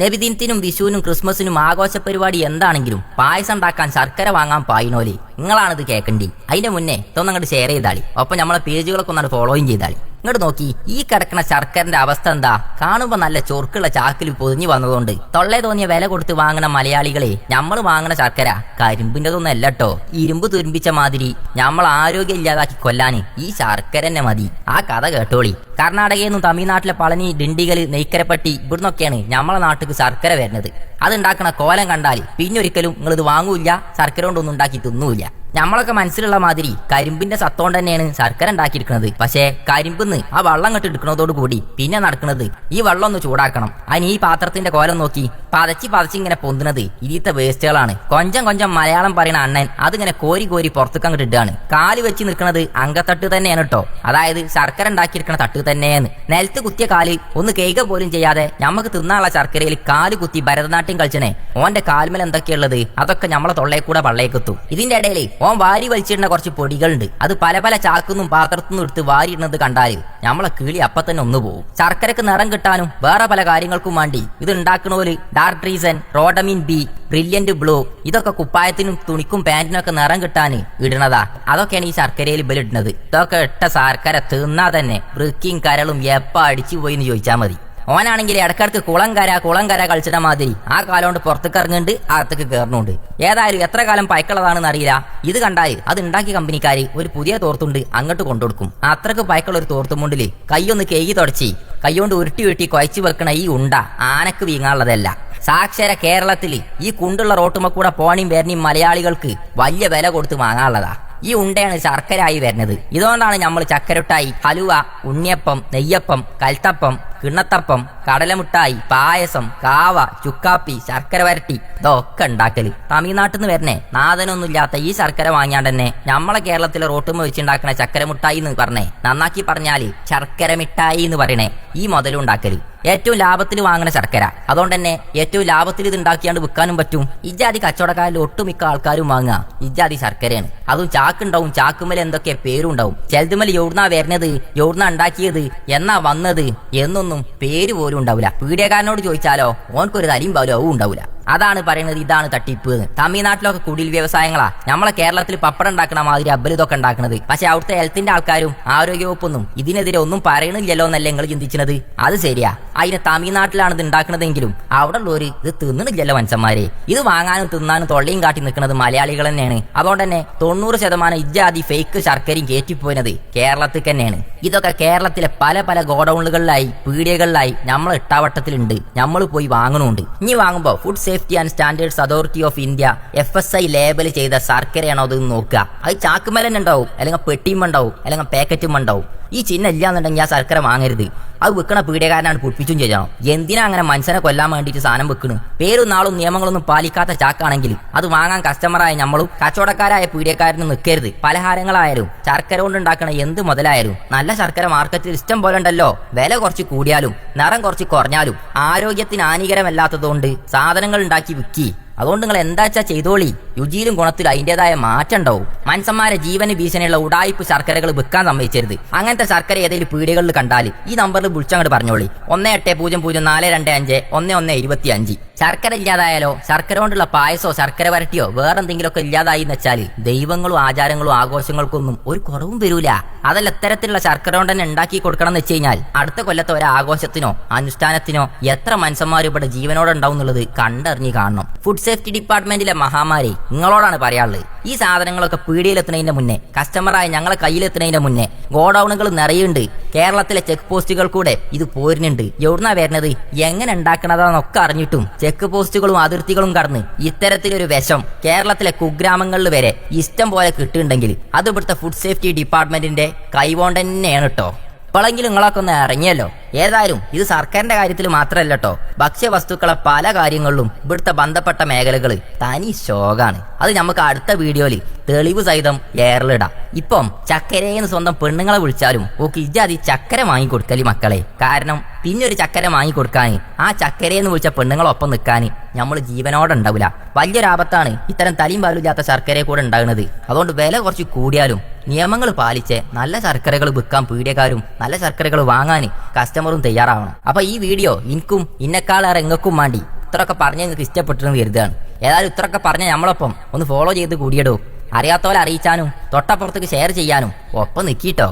നബിദിനത്തിനും വിഷുവിനും ക്രിസ്മസിനും ആഘോഷ പരിപാടി എന്താണെങ്കിലും പായസം ഉണ്ടാക്കാൻ ശർക്കര വാങ്ങാൻ പായിനോലി. നിങ്ങളാണിത് കേൾക്കണ്ടി അതിന്റെ മുന്നേ ഇതൊന്നും ഷെയർ ചെയ്താളി. ഒപ്പം നമ്മളെ പേജുകളൊക്കെ ഒന്നാണ് ഫോളോയും ചെയ്താളി. ഇങ്ങോട്ട് നോക്കി ഈ കിടക്കുന്ന ശർക്കരന്റെ അവസ്ഥ എന്താ? കാണുമ്പോ നല്ല ചൊറുക്കുള്ള ചാക്കിൽ പൊതിഞ്ഞു വന്നതുകൊണ്ട് തൊള്ളേ തോന്നിയ വില കൊടുത്ത് വാങ്ങുന്ന മലയാളികളെ നമ്മൾ വാങ്ങണ ശർക്കര കരിമ്പിന്റെതൊന്നും അല്ല കേട്ടോ ഇരുമ്പ് തുരുമ്പിച്ച മാതിരി നമ്മൾ ആരോഗ്യം ഇല്ലാതാക്കി കൊല്ലാന് ഈ ശർക്കര തന്നെ മതി. ആ കഥ കേട്ടോളി. കർണാടകയിൽ നിന്നും തമിഴ്നാട്ടിലെ പളനി ഡിണ്ടിഗൽ നെയ്ക്കരപ്പട്ടി ഇവിടുന്നൊക്കെയാണ് നമ്മളെ നാട്ടിക്ക് ശർക്കര വരുന്നത്. അതുണ്ടാക്കണ കോലം കണ്ടാൽ പിന്നൊരിക്കലും നിങ്ങൾ ഇത് വാങ്ങൂല്ല ശർക്കര കൊണ്ടൊന്നും ഉണ്ടാക്കി തിന്നൂല്ല. നമ്മളൊക്കെ മനസ്സിലുള്ള മാതിരി കരിമ്പിന്റെ സത്തോണ്ട് തന്നെയാണ് ശർക്കര ഉണ്ടാക്കിയിരിക്കുന്നത്. പക്ഷേ കരിമ്പിന്ന് ആ വെള്ളം കെട്ടി എടുക്കുന്നതോട് കൂടി പിന്നെ നടക്കുന്നത് ഈ വെള്ളം ഒന്ന് ചൂടാക്കണം. അതിന് ഈ പാത്രത്തിന്റെ കോലം നോക്കി പതച്ച് പതച്ച് ഇങ്ങനെ പൊന്തുന്നത് ഇതിത്തെ വേസ്റ്റുകളാണ്. കൊഞ്ചം കൊഞ്ചം മലയാളം പറയുന്ന അണ്ണൻ അതിങ്ങനെ കോരി കോരി പുറത്തേക്ക് അങ്ങോട്ട് കാൽ വെച്ച് നിൽക്കുന്നത് അങ്കത്തട്ട് തന്നെയാണ് കേട്ടോ. അതായത് ശർക്കര ഉണ്ടാക്കിയിരിക്കുന്ന തട്ട് തന്നെയാണ്. നിലത്ത് കുത്തിയ കാൽ ഒന്ന് കേക പോലും ചെയ്യാതെ നമുക്ക് തിന്നാനുള്ള ശർക്കരയിൽ കാൽ കുത്തി ഭരതനാട്യം കളിച്ചനെ. ഓന്റെ കാൽമേൽ എന്തൊക്കെയുള്ളത് അതൊക്കെ നമ്മളെ തൊള്ളയെ കൂടെ വള്ളേക്കെത്തും ഇതിന്റെ ഇടയിൽ ഓൻ വാരി വലിച്ചിടുന്ന കുറച്ച് പൊടികളുണ്ട്. അത് പല പല ചാക്കുന്നും പാത്രത്തുനിന്നും എടുത്ത് വാരിയിടുന്നത് കണ്ടാൽ നമ്മളെ കിളി അപ്പൊ തന്നെ ഒന്ന് പോകും ശർക്കരക്ക് നിറം കിട്ടാനും വേറെ പല കാര്യങ്ങൾക്കും വേണ്ടി ഇത് ഉണ്ടാക്കണോൽ dark reason rhodamine B brilliant blue ഇതൊക്കെ കുപ്പായത്തിനും തുണിക്കും പാന്റിനൊക്കെ നിറം കിട്ടാൻ ഇടണതാ അതൊക്കെയാണ് ഈ ശർക്കരയിൽ ബലിടുന്നത് ഇതൊക്കെ ഇട്ട ശർക്കര തിന്നാ തന്നെ വൃക്കിയും കരളും എപ്പ അടിച്ചു പോയി എന്ന് ചോദിച്ചാൽ മതി. ഓനാണെങ്കിൽ ഇടക്കിടക്ക് കുളം കര കുളം കര കളിച്ചിട്ട മാതിരി. ആ കാലം കൊണ്ട് പുറത്തേക്ക് ഇറങ്ങുന്നുണ്ട് അകത്തേക്ക് കയറുന്നുണ്ട് ഏതായാലും എത്ര കാലം പയക്കുള്ളതാണെന്ന് അറിയില്ല. ഇത് കണ്ടാൽ അത് ഉണ്ടാക്കിയ കമ്പനിക്കാര് ഒരു പുതിയ തോർത്തുണ്ട് അങ്ങോട്ട് കൊണ്ടുകൊടുക്കും. അത്രയ്ക്ക് പയക്കുള്ള ഒരു തോർത്തുമുണ്ടിൽ കൈയൊന്ന് കേകി തുടച്ചി കൈകൊണ്ട് ഉരുട്ടി ഉരുട്ടി കുഴച്ചു വെക്കണ ഈ ഉണ്ട ആനക്ക് വീങ്ങാനുള്ളതല്ല. സാക്ഷര കേരളത്തിൽ ഈ കുണ്ടുള്ള റോട്ടുമ്മ കൂടെ പോണിയും വരണിയും മലയാളികൾക്ക് വലിയ വില കൊടുത്ത് വാങ്ങാനുള്ളതാ. ഈ ഉണ്ടയാണ് ശർക്കരായി വരുന്നത്. ഇതുകൊണ്ടാണ് നമ്മൾ ചക്കരട്ടായി ഹലുവ ഉണ്ണിയപ്പം നെയ്യപ്പം കൽത്തപ്പം കിണ്ണത്തപ്പം കടലമുട്ടായി പായസം കാവ ചുക്കാപ്പി ശർക്കര വരട്ടി ഇതൊക്കെ ഉണ്ടാക്കൽ. തമിഴ്നാട്ടിൽ നിന്ന് വരണേ നാഥനൊന്നുമില്ലാത്ത ഈ ശർക്കര വാങ്ങിയാണ്ട് തന്നെ നമ്മളെ കേരളത്തിലെ റോട്ടുമ്മ വെച്ചുണ്ടാക്കണ ചക്കര മുട്ടായി എന്ന് പറഞ്ഞേ. നന്നാക്കി പറഞ്ഞാൽ ശർക്കര മിഠായി എന്ന് പറയണേ. ഈ മുതലുണ്ടാക്കൽ ഏറ്റവും ലാഭത്തിൽ വാങ്ങുന്ന ശർക്കര. അതുകൊണ്ട് തന്നെ ഏറ്റവും ലാഭത്തിൽ ഇത് ഉണ്ടാക്കിയാണ്ട് വിൽക്കാനും പറ്റും. ഇജാതി കച്ചവടക്കാരിൽ ഒട്ടുമിക്ക ആൾക്കാരും വാങ്ങുക ഇജാതി ശർക്കരയാണ്. അതും ചാക്കുണ്ടാവും ചാക്കുമല എന്തൊക്കെ പേരുണ്ടാവും. ചെലുതുമല എവിടുന്നാ വരുന്നത് എവിടുന്നാ ഉണ്ടാക്കിയത് എന്നാ വന്നത് എന്നൊന്നും പേര് പോലും ഉണ്ടാവില്ല. പീഡിയക്കാരനോട് ചോദിച്ചാലോ ഓൻക്കൊരു തലിയും പോലും അതും ഉണ്ടാവില്ല. അതാണ് പറയുന്നത് ഇതാണ് തട്ടിപ്പ്. തമിഴ്നാട്ടിലൊക്കെ കുടിൽ വ്യവസായങ്ങളാ. നമ്മളെ കേരളത്തിൽ പപ്പടം ഉണ്ടാക്കണ മാതിരി അബ്ബൽ ഇതൊക്കെ ഉണ്ടാക്കുന്നത് പക്ഷെ അവിടുത്തെ ഹെൽത്തിന്റെ ആൾക്കാരും ആരോഗ്യവകുപ്പൊന്നും ഇതിനെതിരെ ഒന്നും പറയണില്ലല്ലോ എന്നല്ലേ നിങ്ങൾ ചിന്തിച്ചത്? അത് ശരിയാ. അതിന് തമിഴ്നാട്ടിലാണ് ഇത് ഉണ്ടാക്കുന്നതെങ്കിലും അവിടെ ഉള്ളവര് ഇത് തിന്നണില്ലല്ലോ മനുഷ്യന്മാരെ. ഇത് വാങ്ങാനും തിന്നാനും തൊള്ളയും കാട്ടി നിൽക്കുന്നത് മലയാളികൾ തന്നെയാണ്. അതുകൊണ്ട് തന്നെ തൊണ്ണൂറ് ശതമാനം ഇജാതി ഫേക്ക് ശർക്കരയും കയറ്റിപ്പോയിനത് കേരളത്തിൽ തന്നെയാണ്. ഇതൊക്കെ കേരളത്തിലെ പല പല ഗോഡൌണുകളിലായി പീഡിയകളിലായി നമ്മൾ ഇട്ടാവട്ടത്തിലുണ്ട് നമ്മൾ പോയി വാങ്ങണുണ്ട്. ഇനി വാങ്ങുമ്പോൾ food safety and standards authority of India F S I label ചെയ്ത ശർക്കരയാണോ അത് നോക്കുക. അത് ചാക്കുമലൻ ഉണ്ടാവും അല്ലെങ്കിൽ പെട്ടിയും ഉണ്ടാവും അല്ലെങ്കിൽ പാക്കറ്റും ഉണ്ടാവും. ഈ ചിഹ്നം ഇല്ലാന്നുണ്ടെങ്കിൽ ആ ശർക്കര വാങ്ങരുത്. അത് വെക്കണ പീഡിയക്കാരനാണ് പൊട്ടിച്ചും ചെയ്യണം എന്തിനാ അങ്ങനെ മനുഷ്യനെ കൊല്ലാൻ വേണ്ടിയിട്ട് സാധനം വെക്കണ് പേരും നാളും നിയമങ്ങളൊന്നും പാലിക്കാത്ത ചാക്കാണെങ്കിൽ അത് വാങ്ങാൻ കസ്റ്റമറായ നമ്മളും കച്ചവടക്കാരായ പീഡിയക്കാരനും നിൽക്കരുത്. പലഹാരങ്ങളായാലും ശർക്കര കൊണ്ട് ഉണ്ടാക്കണ എന്ത് മുതലായാലും നല്ല ശർക്കര മാർക്കറ്റിൽ ഇഷ്ടം പോലെ ഉണ്ടല്ലോ. വില കുറച്ച് കൂടിയാലും നിറം കുറച്ച് കുറഞ്ഞാലും ആരോഗ്യത്തിന് ഹാനികരമല്ലാത്തതുകൊണ്ട് സാധനങ്ങൾ ഉണ്ടാക്കി വിൽക്കി. അതുകൊണ്ട് നിങ്ങൾ എന്താച്ചാ ചെയ്തോളി. രുചിയിലും ഗുണത്തിലും അതിന്റെതായ മാറ്റം ഉണ്ടാവും മനുഷ്യന്മാരെ ജീവന് ഭീഷണിയുള്ള ഉടായ്പ ശർക്കരകൾ വിൽക്കാൻ സമ്മതിച്ചരുത് അങ്ങനത്തെ ശർക്കര ഏതെങ്കിലും പീടികളിൽ കണ്ടാൽ ഈ നമ്പറിൽ വിളിച്ചങ്ങോട്ട് പറഞ്ഞോളി. ഒന്ന് എട്ട് പൂജ്യം പൂജ്യം നാല് രണ്ട് അഞ്ച് ഒന്ന് ഒന്ന് ഇരുപത്തി അഞ്ച്. ശർക്കര ഇല്ലാതായാലോ? ശർക്കര കൊണ്ടുള്ള പായസോ ശർക്കര വരട്ടിയോ? വേറെ എന്തെങ്കിലുമൊക്കെ ഇല്ലാതായി എന്ന് വെച്ചാൽ ദൈവങ്ങളും ആചാരങ്ങളും ആഘോഷങ്ങൾക്കൊന്നും ഒരു കുറവും വരൂല. അതല്ല ഇത്തരത്തിലുള്ള ശർക്കര കൊണ്ട് തന്നെ ഉണ്ടാക്കി കൊടുക്കണം എന്ന് വെച്ച് കഴിഞ്ഞാൽ അടുത്ത കൊല്ലത്തെ ഒരു ആഘോഷത്തിനോ അനുഷ്ഠാനത്തിനോ എത്ര മനുഷ്യന്മാർ ഇവിടെ ജീവനോടെ ഉണ്ടാവും എന്നുള്ളത് കണ്ടറിഞ്ഞ് കാണണം. ഫുഡ് സേഫ്റ്റി ഡിപ്പാർട്ട്മെന്റിലെ മഹാമാരി. നിങ്ങളോടാണ് പറയാനുള്ളത്. ഈ സാധനങ്ങളൊക്കെ പീടിയിലെത്തുന്നതിന്റെ മുന്നേ കസ്റ്റമറായ ഞങ്ങളെ കയ്യിലെത്തുന്നതിന്റെ മുന്നേ ഗോഡൌണുകൾ നിറയുണ്ട്. കേരളത്തിലെ ചെക്ക് പോസ്റ്റുകൾ കൂടെ ഇത് പോരുന്നുണ്ട്. എവിടുന്നാ വരുന്നത്? എങ്ങനെ ഉണ്ടാക്കണതാന്നൊക്കെ അറിഞ്ഞിട്ടും ചെക്ക് പോസ്റ്റുകളും അതിർത്തികളും കടന്ന് ഇത്തരത്തിലൊരു വിഷം കേരളത്തിലെ കുഗ്രാമങ്ങളിൽ വരെ ഇഷ്ടം പോലെ കിട്ടുന്നുണ്ടെങ്കിൽ അത് ഇവിടുത്തെ ഫുഡ് സേഫ്റ്റി ഡിപ്പാർട്ട്മെന്റിന്റെ കൈവോണ്ട് തന്നെയാണ് കേട്ടോ ഇപ്പോഴെങ്കിലും നിങ്ങളൊക്കെ ഒന്ന് ഇറങ്ങിയല്ലോ. ഏതായാലും ഇത് സർക്കാരിന്റെ കാര്യത്തിൽ മാത്രമല്ല കേട്ടോ ഭക്ഷ്യവസ്തുക്കളെ പല കാര്യങ്ങളിലും ഇവിടുത്തെ ബന്ധപ്പെട്ട മേഖലകൾ തനി ശോകാണ്. അത് നമുക്ക് അടുത്ത വീഡിയോയിൽ തെളിവ് സഹിതം ഏറലിടാം ഇപ്പം ചക്കരേന്ന് സ്വന്തം പെണ്ണുങ്ങളെ വിളിച്ചാലും ഓക്ക് ഇജാതി ചക്കര വാങ്ങിക്കൊടുക്കലി മക്കളെ. കാരണം പിന്നെ ഒരു ചക്കര വാങ്ങിക്കൊടുക്കാൻ ആ ചക്കരയെന്ന് വിളിച്ച പെണ്ണുങ്ങളൊപ്പം നിൽക്കാൻ നമ്മൾ ജീവനോടെ ഉണ്ടാവില്ല. വലിയൊരാപത്താണ് ഇത്തരം തലിയും പാലില്ലാത്ത ശർക്കരയെ കൂടെ ഉണ്ടാകുന്നത്. അതുകൊണ്ട് വില കുറച്ച് കൂടിയാലും നിയമങ്ങൾ പാലിച്ച് നല്ല ശർക്കരകൾ വിൽക്കാൻ പീഡിയക്കാരും നല്ല ശർക്കരകൾ വാങ്ങാൻ കസ്റ്റമറും തയ്യാറാവണം. അപ്പൊ ഈ വീഡിയോ എനിക്കും ഇന്നെക്കാളേറെ എങ്ങൾക്കും വേണ്ടി ഇത്രയൊക്കെ പറഞ്ഞ് നിങ്ങൾക്ക് ഇഷ്ടപ്പെട്ടെന്ന് കരുതുകയാണ്. ഏതായാലും ഇത്രയൊക്കെ പറഞ്ഞ നമ്മളൊപ്പം ഒന്ന് ഫോളോ ചെയ്ത് കൂടിയിടൂ. അറിയാത്തവരെ അറിയിച്ചാനും തൊട്ടപ്പുറത്തേക്ക് ഷെയർ ചെയ്യാനും ഒപ്പം നിൽക്കിട്ടോ